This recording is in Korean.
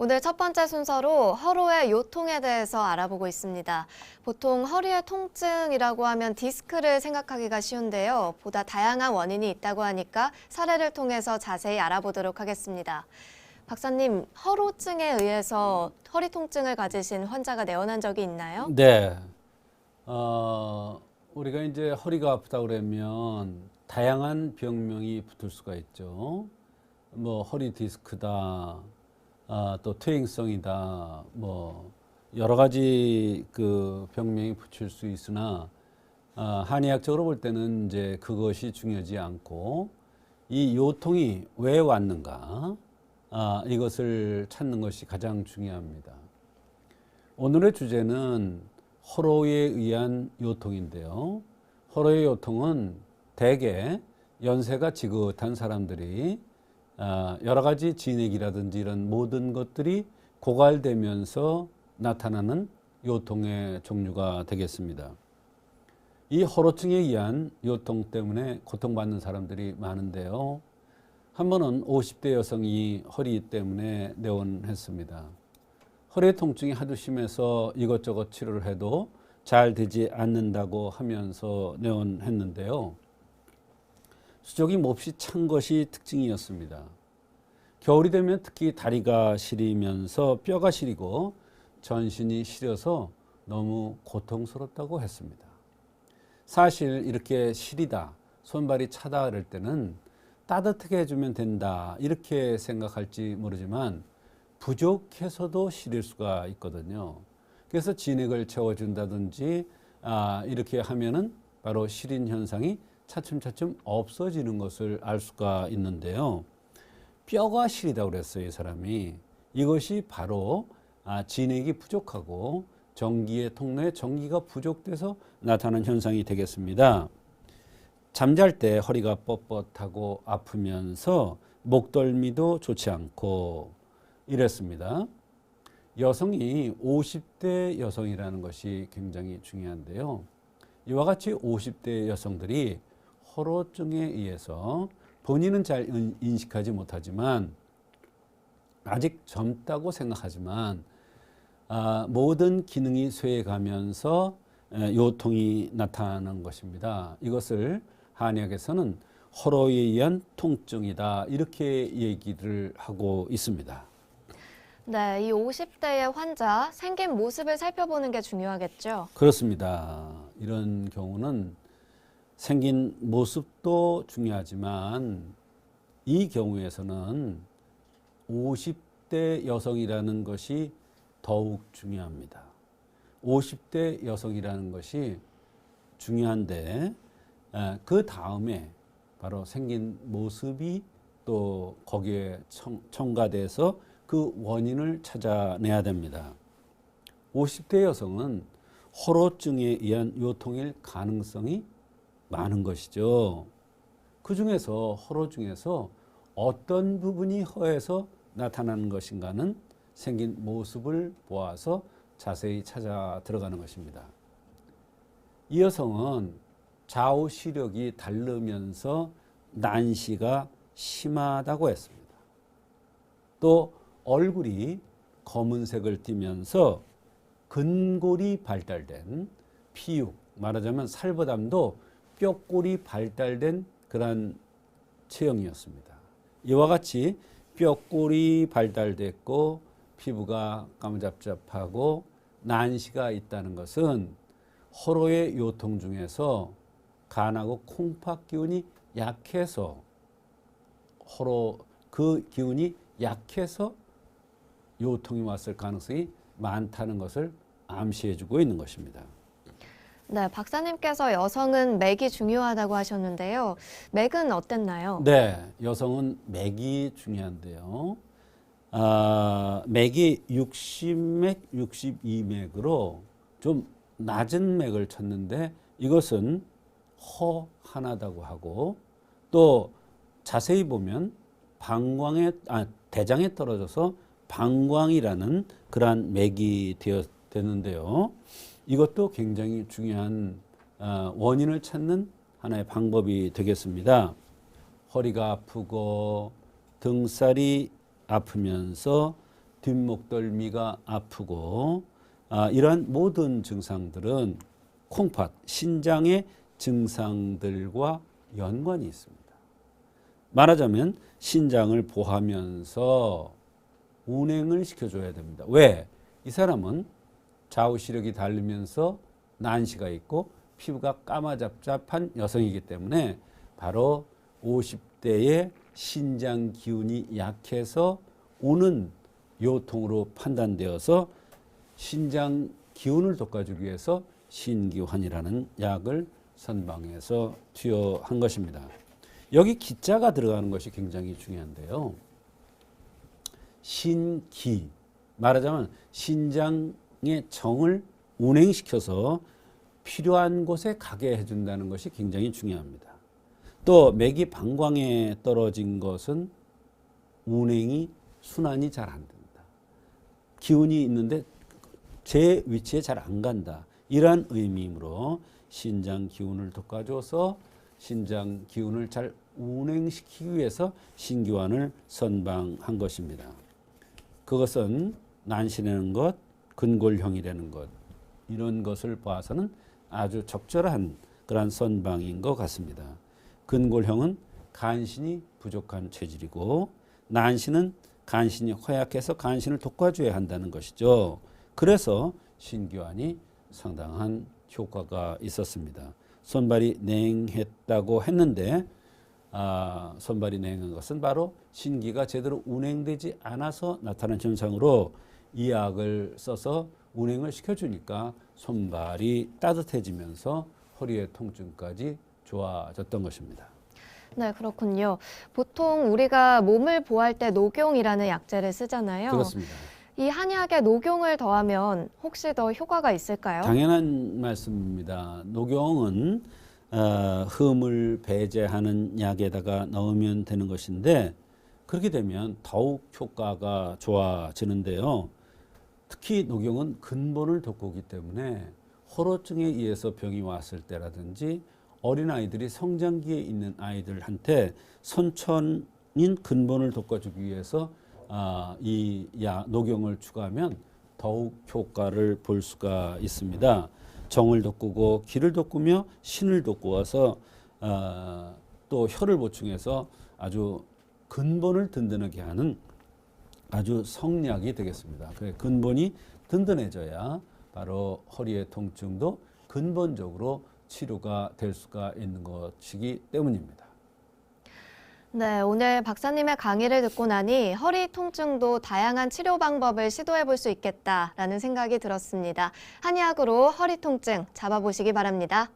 오늘 첫 번째 순서로 허로의 요통에 대해서 알아보고 있습니다. 보통 허리의 통증이라고 하면 디스크를 생각하기가 쉬운데요. 보다 다양한 원인이 있다고 하니까 사례를 통해서 자세히 알아보도록 하겠습니다. 박사님, 허로증에 의해서 허리 통증을 가지신 환자가 내원한 적이 있나요? 네. 어, 우리가 이제 허리가 아프다 그러면 다양한 병명이 붙을 수가 있죠. 뭐 허리 디스크다, 아, 또 퇴행성이다, 뭐 여러 가지 그 병명이 붙일 수 있으나 아, 한의학적으로 볼 때는 이제 그것이 중요하지 않고 이 요통이 왜 왔는가 아, 이것을 찾는 것이 가장 중요합니다. 오늘의 주제는 허로에 의한 요통인데요. 허로의 요통은 대개 연세가 지긋한 사람들이 아, 여러 가지 진액이라든지 이런 모든 것들이 고갈되면서 나타나는 요통의 종류가 되겠습니다. 이 허로증에 의한 요통 때문에 고통받는 사람들이 많은데요. 한 번은 50대 여성이 허리 때문에 내원했습니다. 허리 통증이 하도 심해서 이것저것 치료를 해도 잘 되지 않는다고 하면서 내원했는데요. 수족이 몹시 찬 것이 특징이었습니다. 겨울이 되면 특히 다리가 시리면서 뼈가 시리고 전신이 시려서 너무 고통스럽다고 했습니다. 사실 이렇게 시리다, 손발이 차다 그럴 때는 따뜻하게 해주면 된다 이렇게 생각할지 모르지만 부족해서도 시릴 수가 있거든요. 그래서 진액을 채워준다든지 아, 이렇게 하면은 바로 시린 현상이 차츰차츰 없어지는 것을 알 수가 있는데요. 뼈가 시리다고 그랬어요, 이 사람이. 이것이 바로 아, 진액이 부족하고 전기의 통로에 전기가 부족돼서 나타나는 현상이 되겠습니다. 잠잘 때 허리가 뻣뻣하고 아프면서 목덜미도 좋지 않고 이랬습니다. 여성이 50대 여성이라는 것이 굉장히 중요한데요. 이와 같이 50대 여성들이 허로증에 의해서 본인은 잘 인- 인식하지 못하지만 아직 젊다고 생각하지만 아, 모든 기능이 쇠해가면서 에, 요통이 나타나는 것입니다. 이것을 한의학에서는 허로에 의한 통증이다 이렇게 얘기를 하고 있습니다. 네, 이 50대의 환자 생긴 모습을 살펴보는 게 중요하겠죠. 그렇습니다. 이런 경우는 생긴 모습도 중요하지만 이 경우에서는 50대 여성이라는 것이 더욱 중요합니다. 50대 여성이라는 것이 중요한데 에, 그 다음에 바로 생긴 모습이 또 거기에 청, 첨가돼서 그 원인을 찾아내야 됩니다. 50대 여성은 허로증에 의한 요통일 가능성이 많은 것이죠. 그 중에서 허로 중에서 어떤 부분이 허해서 나타나는 것인가는 생긴 모습을 보아서 자세히 찾아 들어가는 것입니다. 이 여성은 좌우 시력이 다르면서 난시가 심하다고 했습니다. 또 얼굴이 검은색을 띠면서 근골이 발달된 피육, 말하자면 살보담도 뼈골이 발달된 그러한 체형이었습니다. 이와 같이 뼈골이 발달됐고 피부가 까무잡잡하고 난시가 있다는 것은 허로의 요통 중에서 간하고 콩팥 기운이 약해서 허로 그 기운이 약해서 요통이 왔을 가능성이 많다는 것을 암시해 주고 있는 것입니다. 네, 박사님께서 여성은 맥이 중요하다고 하셨는데요. 맥은 어땠나요? 네, 여성은 맥이 중요한데요. 아, 맥이 60맥, 62맥으로 좀 낮은 맥을 쳤는데 이것은 허 하나다고 하고 또 자세히 보면 방광에 아, 대장에 떨어져서 방광이라는 그러한 맥이 되어 되는데요. 이것도 굉장히 중요한 어, 원인을 찾는 하나의 방법이 되겠습니다. 허리가 아프고 등살이 아프면서 뒷목덜미가 아프고 아, 이러한 모든 증상들은 콩팥 신장의 증상들과 연관이 있습니다. 말하자면 신장을 보하면서 운행을 시켜줘야 됩니다. 왜? 이 사람은 좌우 시력이 다르면서 난시가 있고 피부가 까마잡잡한 여성이기 때문에 바로 50대의 신장 기운이 약해서 오는 요통으로 판단되어서 신장 기운을 돋궈주기 위해서 신기환이라는 약을 선방해서 투여한 것입니다. 여기 기자가 들어가는 것이 굉장히 중요한데요. 신기 말하자면 신장 의 정을 운행시켜서 필요한 곳에 가게 해준다는 것이 굉장히 중요합니다. 또 맥이 방광에 떨어진 것은 운행이 순환이 잘 안 된다. 기운이 있는데 제 위치에 잘 안 간다. 이러한 의미이므로 신장 기운을 돋궈줘서 신장 기운을 잘 운행시키기 위해서 신기환을 선방한 것입니다. 그것은 난시라는 것, 근골형이라는 것 이런 것을 봐서는 아주 적절한 그러한 선방인 것 같습니다. 근골형은 간신이 부족한 체질이고 난시는 간신이 허약해서 간신을 돋궈줘야 한다는 것이죠. 그래서 신기환이 상당한 효과가 있었습니다. 손발이 냉했다고 했는데 아, 손발이 냉한 것은 바로 신기가 제대로 운행되지 않아서 나타난 현상으로 이 약을 써서 운행을 시켜주니까 손발이 따뜻해지면서 허리의 통증까지 좋아졌던 것입니다. 네, 그렇군요. 보통 우리가 몸을 보호할 때 녹용이라는 약재를 쓰잖아요. 그렇습니다. 이 한약에 녹용을 더하면 혹시 더 효과가 있을까요? 당연한 말씀입니다. 녹용은 어, 흠을 배제하는 약에다가 넣으면 되는 것인데 그렇게 되면 더욱 효과가 좋아지는데요. 특히 녹용은 근본을 돋구기 때문에 호로증에 의해서 병이 왔을 때라든지 어린 아이들이 성장기에 있는 아이들한테 선천인 근본을 돋궈주기 위해서 아, 이 야, 녹용을 추가하면 더욱 효과를 볼 수가 있습니다. 정을 돋구고 기를 돋구며 신을 돋구어서 아, 또 혀를 보충해서 아주 근본을 든든하게 하는 아주 성약이 되겠습니다. 그 근본이 든든해져야 바로 허리의 통증도 근본적으로 치료가 될 수가 있는 것이기 때문입니다. 네, 오늘 박사님의 강의를 듣고 나니 허리 통증도 다양한 치료 방법을 시도해 볼 수 있겠다라는 생각이 들었습니다. 한의학으로 허리 통증 잡아보시기 바랍니다.